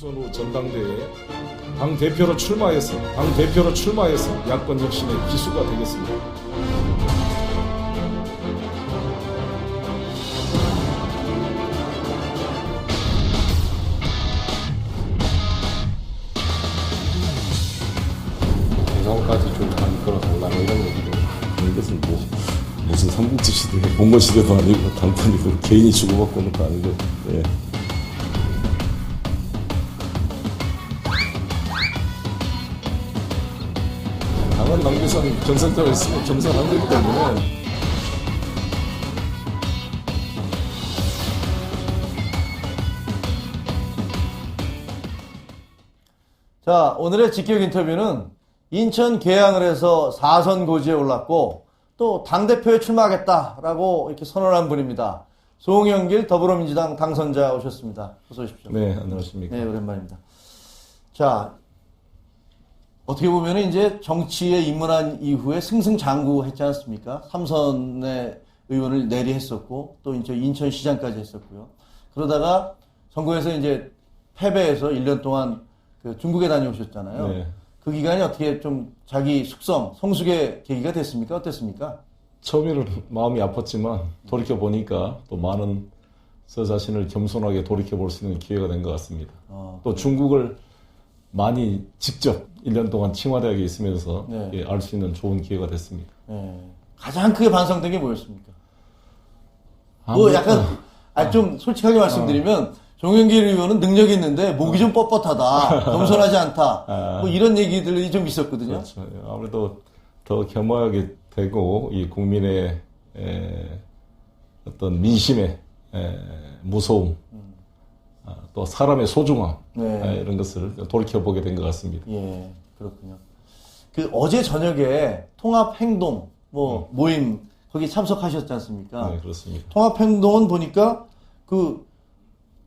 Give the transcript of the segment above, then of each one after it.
총선 후 전당대회에 당 대표로 출마해서 당 대표로 출마해서 야권 혁신의 기수가 되겠습니다. 대상까지 좀 많이 끌어 달라 뭐 이런 얘기도 이것은 뭐 무슨 삼국지 시대 봉건 시대도 아니고 당권이고 개인이 주고받고 는 거 아니고 예. 당규상 경선자가 있으면 경선한 거기 때문에 자, 오늘의 직격 인터뷰는 인천 계양을 해서 4선 고지에 올랐고 또 당대표에 출마하겠다라고 이렇게 선언한 분입니다. 송영길 더불어민주당 당선자 오셨습니다. 어서 오십시오. 네 안녕하십니까. 네, 오랜만입니다. 자, 어떻게 보면 이제 정치에 입문한 이후에 승승장구 했지 않습니까? 삼선의 의원을 내리했었고, 또 인천, 인천시장까지 했었고요. 그러다가 선거에서 이제 패배해서 1년 동안 그 중국에 다녀오셨잖아요. 네. 그 기간이 어떻게 좀 자기 숙성, 성숙의 계기가 됐습니까? 어땠습니까? 처음에는 마음이 아팠지만 돌이켜 보니까 또 많은 저 자신을 겸손하게 돌이켜 볼 수 있는 기회가 된 것 같습니다. 어, 또 중국을 많이 직접 1년 동안清华대학에 있으면서 예, 네. 알수 있는 좋은 기회가 됐습니다. 예. 가장 크게 반성된 게 뭐였습니까? 뭐 약간 아 좀 솔직하게 말씀드리면 종영길 의원은 능력이 있는데 목이 좀 뻣뻣하다, 겸손하지 않다, 아. 뭐 이런 얘기들이 좀 있었거든요. 그렇죠. 아무래도 더 겸허하게 되고 이 국민의 에, 어떤 민심의 에, 무서움, 아, 또 사람의 소중함 네. 에, 이런 것을 돌이켜 보게 된 것 같습니다. 예, 그렇군요. 그 어제 저녁에 통합 행동 뭐 모임 거기 참석하셨지 않습니까? 네, 그렇습니다. 통합 행동은 보니까 그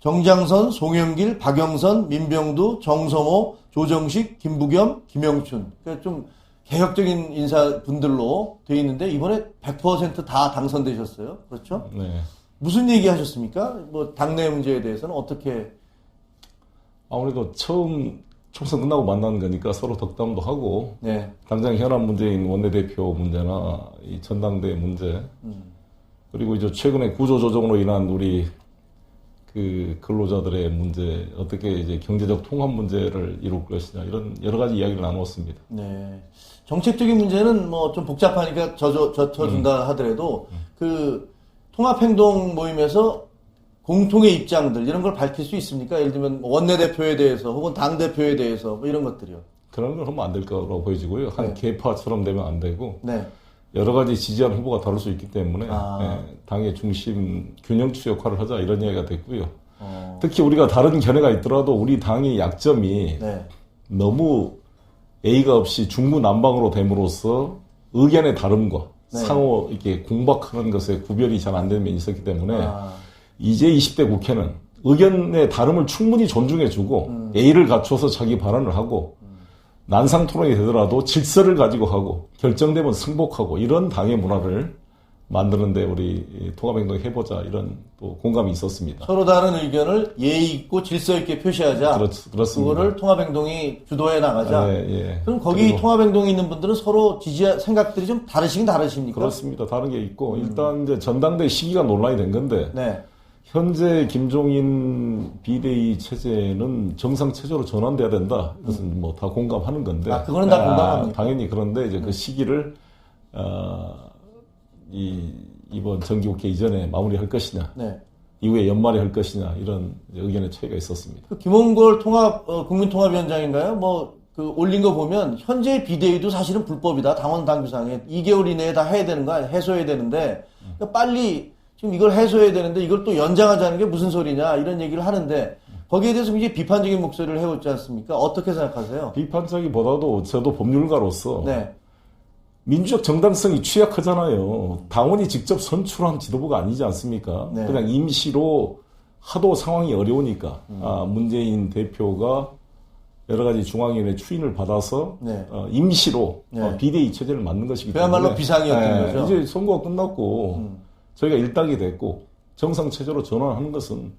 정장선, 송영길, 박영선, 민병두, 정성호, 조정식, 김부겸, 김영춘. 그러니까 좀 개혁적인 인사분들로 돼 있는데 이번에 100%다 당선되셨어요. 그렇죠? 네. 무슨 얘기 하셨습니까? 뭐 당내 문제에 대해서는 어떻게 아무래도 처음 총선 끝나고 만나는 거니까 서로 덕담도 하고 네. 당장 현안 문제인 원내대표 문제나 이 전당대 문제 그리고 이제 최근에 구조조정으로 인한 우리 그 근로자들의 문제 어떻게 이제 경제적 통합 문제를 이룰 것이냐 이런 여러 가지 이야기를 나눴습니다. 네. 정책적인 문제는 뭐 좀 복잡하니까 져줘, 젖혀준다 하더라도 그 통합행동 모임에서 공통의 입장들 이런 걸 밝힐 수 있습니까? 예를 들면 원내대표에 대해서 혹은 당대표에 대해서 뭐 이런 것들이요. 그런 걸 하면 안 될 거라고 보여지고요. 한 네. 개파처럼 되면 안 되고 네. 여러 가지 지지한 후보가 다를 수 있기 때문에 아. 예, 당의 중심 균형추 역할을 하자 이런 이야기가 됐고요. 어, 특히 우리가 다른 견해가 있더라도 우리 당의 약점이 네. 너무 A가 없이 중구난방으로 됨으로써 의견의 다름과 네. 상호 이렇게 공박하는 것에 구별이 잘 안 되는 면이 있었기 때문에 아, 이제 20대 국회는 의견의 다름을 충분히 존중해주고 음. A를 갖춰서 자기 발언을 하고 난상 토론이 되더라도 질서를 가지고 하고 결정되면 승복하고 이런 당의 문화를 만드는데 우리 이 통합행동 해보자 이런 또 공감이 있었습니다. 서로 다른 의견을 예의 있고 질서 있게 표시하자. 그렇, 그렇습니다. 그거를 통합행동이 주도해 나가자. 예, 예. 그럼 거기 그리고 통합행동에 있는 분들은 서로 지지 생각들이 좀 다르시긴 다르십니까? 그렇습니다. 다른 게 있고 일단 이제 전당대 시기가 논란이 된 건데 네. 현재 김종인 비대위 체제는 정상 체제로 전환돼야 된다. 이것은 뭐다 공감하는 건데. 아, 그거는 다 공감합니다. 당연히 그런데 이제 그 시기를 어, 이 이번 정기국회 이전에 마무리할 것이냐, 네. 이후에 연말에 할 것이냐 이런 의견의 차이가 있었습니다. 그 김홍걸 통합 어, 국민통합위원장인가요? 뭐 그 올린 거 보면 현재 비대위도 사실은 불법이다 당원 당규상에 2개월 이내에 다 해야 되는 거 아니야 해소해야 되는데 그러니까 빨리 지금 이걸 해소해야 되는데 이걸 또 연장하자는 게 무슨 소리냐 이런 얘기를 하는데 거기에 대해서 굉장히 비판적인 목소리를 해오지 않습니까? 어떻게 생각하세요? 비판적이보다도 저도 법률가로서 네, 민주적 정당성이 취약하잖아요. 당원이 직접 선출한 지도부가 아니지 않습니까? 네. 그냥 임시로 하도 상황이 어려우니까 아, 문재인 대표가 여러 가지 중앙위원회 추인을 받아서 네. 어, 임시로 네. 어, 비대위 체제를 만든 것이기 그야말로 때문에 비상이었던 예, 거죠? 음. 이제 선거가 끝났고 저희가 일당이 됐고 정상 체제로 전환하는 것은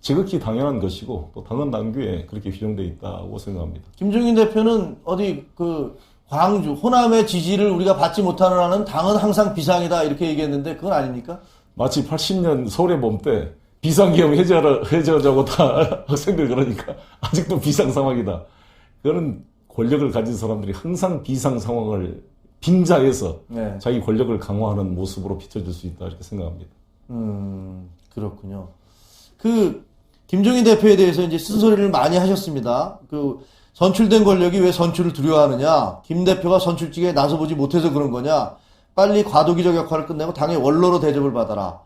지극히 당연한 것이고 또 당헌 당규에 그렇게 규정돼 있다고 생각합니다. 김종인 대표는 어디 그 광주, 호남의 지지를 우리가 받지 못하는 한은 당은 항상 비상이다 이렇게 얘기했는데 그건 아닙니까? 마치 80년 서울의 봄 때 비상계엄 해제하라, 해제하자고 다 학생들 그러니까 아직도 비상 상황이다. 그거는 권력을 가진 사람들이 항상 비상 상황을 빙자해서 네. 자기 권력을 강화하는 모습으로 비춰질 수 있다 이렇게 생각합니다. 음, 그렇군요. 그, 김종인 대표에 대해서 이제 쓴소리를 많이 하셨습니다. 그, 선출된 권력이 왜 선출을 두려워하느냐? 김 대표가 선출직에 나서보지 못해서 그런 거냐? 빨리 과도기적 역할을 끝내고 당의 원로로 대접을 받아라.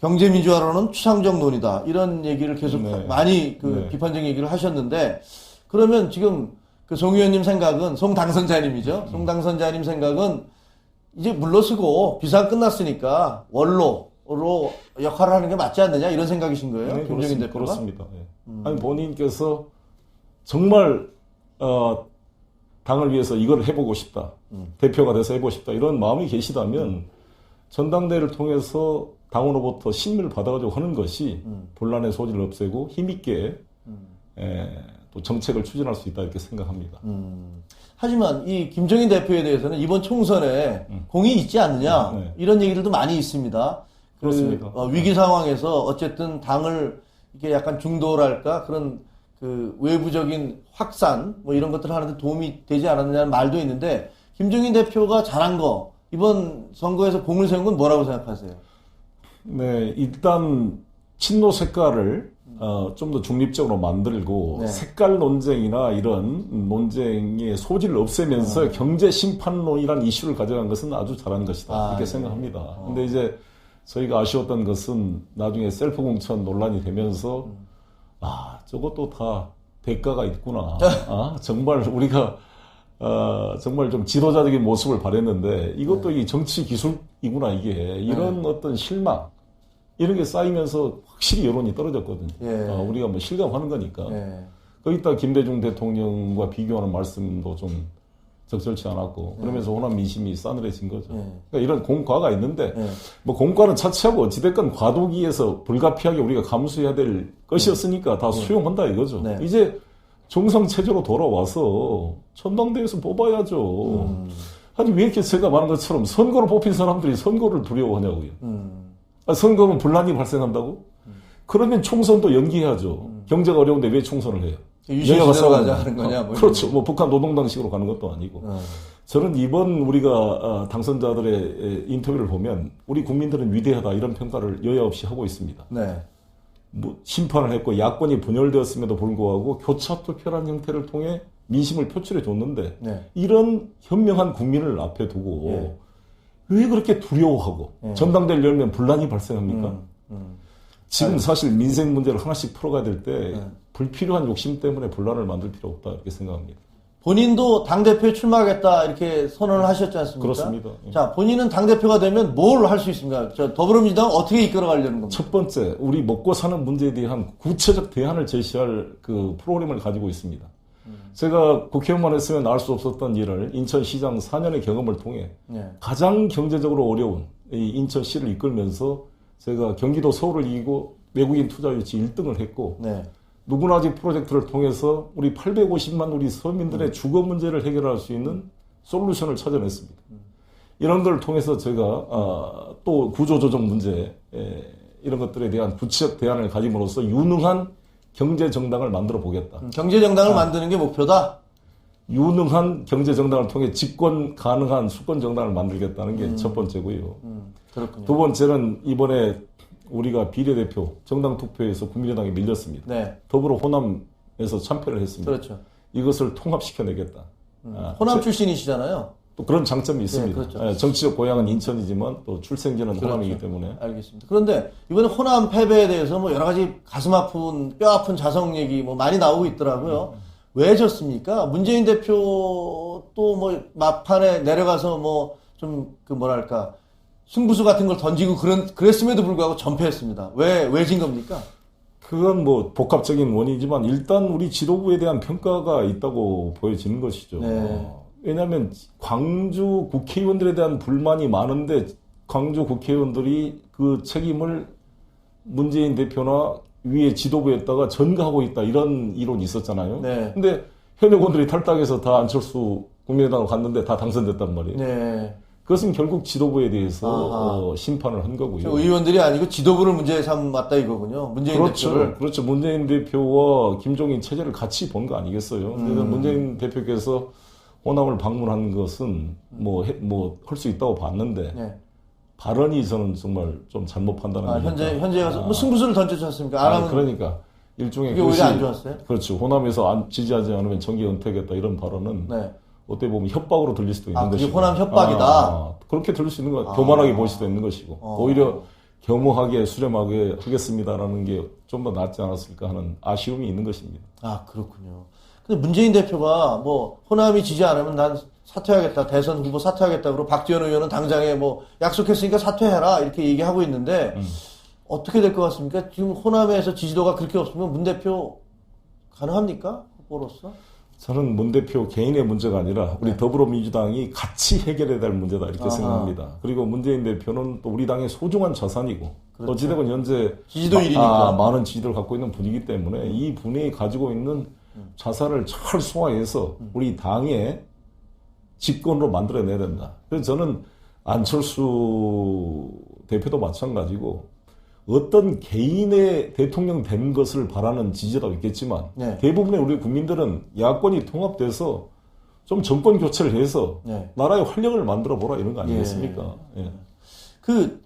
경제민주화로는 추상적 논이다. 이런 얘기를 계속 네. 많이 그 네. 비판적 얘기를 하셨는데, 그러면 지금 그 송 의원님 생각은, 송 당선자님이죠? 송 당선자님 생각은 이제 물러서고 비상 끝났으니까 원로로 역할을 하는 게 맞지 않느냐 이런 생각이신 거예요, 네, 그렇습니다. 대표가? 그렇습니다. 예. 아니 본인께서 정말 어, 당을 위해서 이걸 해보고 싶다, 음. 대표가 돼서 해보고 싶다 이런 마음이 계시다면 전당대회를 통해서 당으로부터 신뢰를 받아가지고 하는 것이 음. 본란의 소지를 없애고 힘있게 에, 또 정책을 추진할 수 있다 이렇게 생각합니다. 음. 하지만 이 김종인 대표에 대해서는 이번 총선에 공이 있지 않느냐 음. 네. 이런 얘기들도 많이 있습니다. 그, 그렇습니다. 어, 위기 상황에서 어쨌든 당을 이게 약간 중도랄까 그런 그 외부적인 확산 뭐 이런 것들을 하는데 도움이 되지 않았느냐는 말도 있는데 김종인 대표가 잘한 거 이번 선거에서 공을 세운 건 뭐라고 생각하세요? 네, 일단 친노 색깔을 어, 좀 더 중립적으로 만들고 네. 색깔 논쟁이나 이런 논쟁의 소지를 없애면서 경제 심판론이라는 이슈를 가져간 것은 아주 잘한 것이다 아, 이렇게 네. 생각합니다. 근데 이제 저희가 아쉬웠던 것은 나중에 셀프 공천 논란이 되면서 아 저것도 다 대가가 있구나. 아 정말 우리가 어, 정말 좀 지도자적인 모습을 발했는데 이것도 네. 이 정치 기술이구나 이게 이런 어떤 실망 이런 게 쌓이면서 확실히 여론이 떨어졌거든요. 예. 어, 우리가 뭐 실감하는 거니까. 네. 거기다 김대중 대통령과 비교하는 말씀도 좀 적절치 않았고 그러면서 호남 민심이 싸늘해진 거죠. 네. 그러니까 이런 공과가 있는데 네. 뭐 공과는 차치하고 어찌됐건 과도기에서 불가피하게 우리가 감수해야 될 것이었으니까 다 수용한다 이거죠. 네. 이제 정상 체제로 돌아와서 전당대회에서 뽑아야죠. 음. 아니 왜 이렇게 제가 말한 것처럼 선거로 뽑힌 사람들이 선거를 두려워하냐고요. 음. 아, 선거면 분란이 발생한다고? 그러면 총선도 연기해야죠. 경제가 어려운데 왜 총선을 해요? 싸우는 가자 거. 하는 거냐, 어, 뭐 그렇죠. 뭐 북한 노동당식으로 가는 것도 아니고. 어. 저는 이번 우리가 아, 당선자들의 에, 인터뷰를 보면 우리 국민들은 위대하다 이런 평가를 여야 없이 하고 있습니다. 네. 뭐 심판을 했고 야권이 분열되었음에도 불구하고 교차 투표라는 형태를 통해 민심을 표출해 줬는데 네. 이런 현명한 국민을 앞에 두고 예. 왜 그렇게 두려워하고 예. 전당대회를 열면 분란이 발생합니까? 음, 음. 지금 사실 민생 문제를 하나씩 풀어가야 될때 네. 불필요한 욕심 때문에 분란을 만들 필요 없다 이렇게 생각합니다. 본인도 당대표에 출마하겠다 이렇게 선언을 하셨지 않습니까? 그렇습니다. 예. 자, 본인은 당대표가 되면 뭘 할 수 있습니까? 저 더불어민주당 어떻게 이끌어 가려는 겁니까? 첫 번째, 우리 먹고 사는 문제에 대한 구체적 대안을 제시할 그 프로그램을 가지고 있습니다. 제가 국회의원만 했으면 알 수 없었던 일을 인천시장 4년의 경험을 통해 네. 가장 경제적으로 어려운 이 인천시를 이끌면서 제가 경기도 서울을 이기고 외국인 투자 유치 1등을 했고 네. 누구나지 프로젝트를 통해서 우리 850만 우리 서민들의 주거 문제를 해결할 수 있는 솔루션을 찾아냈습니다. 이런 걸 통해서 제가 아, 또 구조조정 문제 에, 이런 것들에 대한 구체적 대안을 가짐으로써 유능한 경제 정당을 만들어 보겠다. 음, 경제정당을 만드는 게 목표다? 유능한 경제 정당을 통해 집권 가능한 수권 정당을 만들겠다는 게첫 번째고요. 음, 그렇군요. 두 번째는 이번에 우리가 비례대표 정당 투표에서 국민의당에 밀렸습니다. 네. 더불어 호남에서 참패를 했습니다. 그렇죠. 이것을 통합시켜내겠다. 아, 호남 제- 출신이시잖아요. 또 그런 장점이 있습니다. 그렇죠. 예, 정치적 고향은 인천이지만 또 출생지는 호남이기 때문에 알겠습니다. 그런데 이번에 호남 패배에 대해서 뭐 여러 가지 가슴 아픈 뼈 아픈 자성 얘기 뭐 많이 나오고 있더라고요. 왜 졌습니까? 문재인 대표 또 뭐 막판에 내려가서 뭐 좀 그 뭐랄까 승부수 같은 걸 던지고 그런 그랬음에도 불구하고 전패했습니다. 왜 왜 진 겁니까? 그건 뭐 복합적인 원인이지만 일단 우리 지도부에 대한 평가가 있다고 보여지는 것이죠. 네. 왜냐하면 광주 국회의원들에 대한 불만이 많은데 광주 국회의원들이 그 책임을 문재인 대표나 위에 지도부에다가 전가하고 있다 이런 이론이 있었잖아요. 네. 근데 현역원들이 탈당해서 다 안철수 국민의당으로 갔는데 다 당선됐단 말이에요. 네. 그것은 결국 지도부에 대해서. 어, 심판을 한 거고요. 의원들이 아니고 지도부를 문제 삼았다 이거군요. 문재인 그렇죠. 대표를. 그렇죠. 문재인 대표와 김종인 체제를 같이 본 거 아니겠어요. 음. 그래서 문재인 대표께서 호남을 방문한 것은 뭐, 뭐, 할 수 있다고 봤는데, 네. 발언이 저는 정말 좀 잘못 판단한 아, 거니까. 현재 현재 가서 아. 뭐 승부수를 던지지 않습니까? 하면 그러니까 일종의 그게 오히려 안 좋았어요? 그렇죠. 호남에서 안, 지지하지 않으면 정계 은퇴하겠다 이런 발언은 네. 어떻게 보면 협박으로 들릴 수도 있는 아, 것이고. 호남 협박이다? 아, 그렇게 들릴 수 있는 거, 아. 교만하게 보일 수도 있는 것이고. 어. 오히려 겸허하게 수렴하게 하겠습니다라는 게 좀 더 낫지 않았을까 하는 아쉬움이 있는 것입니다. 아 그렇군요. 근데 문재인 대표가 뭐 호남이 지지 않으면 난 사퇴하겠다 대선 후보 사퇴하겠다 그러고 박지원 의원은 당장에 뭐 약속했으니까 사퇴해라 이렇게 얘기하고 있는데 음. 어떻게 될 것 같습니까? 지금 호남에서 지지도가 그렇게 없으면 문 대표 가능합니까 후보로서? 저는 문 대표 개인의 문제가 아니라 우리 네. 더불어민주당이 같이 해결해야 될 문제다 이렇게 아하. 생각합니다. 그리고 문재인 대표는 또 우리 당의 소중한 자산이고 그렇죠. 어찌되건 현재 지지도 마- 1위니까. 아, 많은 지지도를 갖고 있는 분이기 때문에 이 분이 가지고 있는 자산을 잘 소화해서 우리 당의 집권으로 만들어내야 된다. 그래서 저는 안철수 대표도 마찬가지고 어떤 개인의 대통령 된 것을 바라는 지지자도 있겠지만 네. 대부분의 우리 국민들은 야권이 통합돼서 좀 정권 교체를 해서 네. 나라의 활력을 만들어 보라 이런 거 아니겠습니까? 예. 그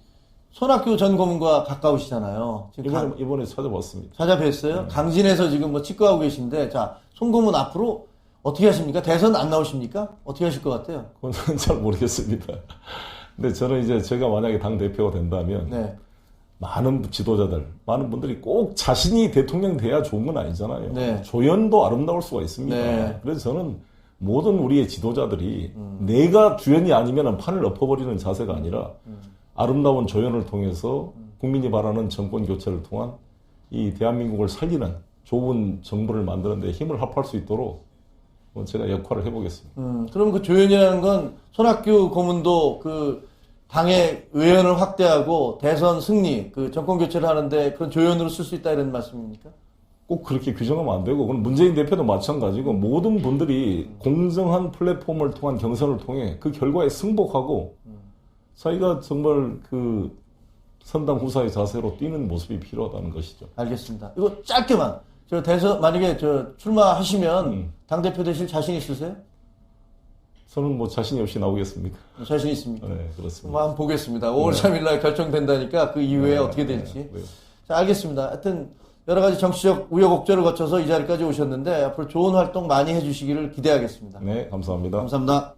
손학규 전 고문과 가까우시잖아요. 지금 가- 이번에 이번에 찾아봤습니다. 찾아뵀어요. 강진에서 지금 뭐 치과하고 계신데 자 송고문 앞으로 어떻게 하십니까? 대선 안 나오십니까? 어떻게 하실 것 같아요? 그건 잘 모르겠습니다. 근데 저는 이제 제가 만약에 당 대표가 된다면 네. 많은 지도자들, 많은 분들이 꼭 자신이 대통령 돼야 좋은 건 아니잖아요. 네. 조연도 아름다울 수가 있습니다. 네. 그래서 저는 모든 우리의 지도자들이 내가 주연이 아니면 판을 엎어버리는 자세가 아니라 아름다운 조연을 통해서 국민이 바라는 정권 교체를 통한 이 대한민국을 살리는 좋은 정부를 만드는 데 힘을 합할 수 있도록 뭐 제가 역할을 해보겠습니다. 음, 그럼 그 조연이라는 건 손학규 고문도 그 당의 의원을 확대하고 대선 승리, 그 정권 교체를 하는데 그런 조연으로 쓸 수 있다 이런 말씀입니까? 꼭 그렇게 규정하면 안 되고, 그건 문재인 대표도 마찬가지고, 모든 분들이 공정한 플랫폼을 통한 경선을 통해 그 결과에 승복하고, 자기가 정말 그 선당 후사의 자세로 뛰는 모습이 필요하다는 것이죠. 알겠습니다. 이거 짧게만. 저 대선 만약에 저 출마하시면 음. 당 대표 되실 자신 있으세요? 저는 뭐 자신이 없이 나오겠습니까? 자신 있습니까? 네, 그렇습니다. 한번 보겠습니다. 5월 3일 날 결정된다니까 그 이후에 네, 어떻게 네, 될지. 네. 자, 알겠습니다. 하여튼 여러 가지 정치적 우여곡절을 거쳐서 이 자리까지 오셨는데 앞으로 좋은 활동 많이 해주시기를 기대하겠습니다. 네, 감사합니다. 감사합니다.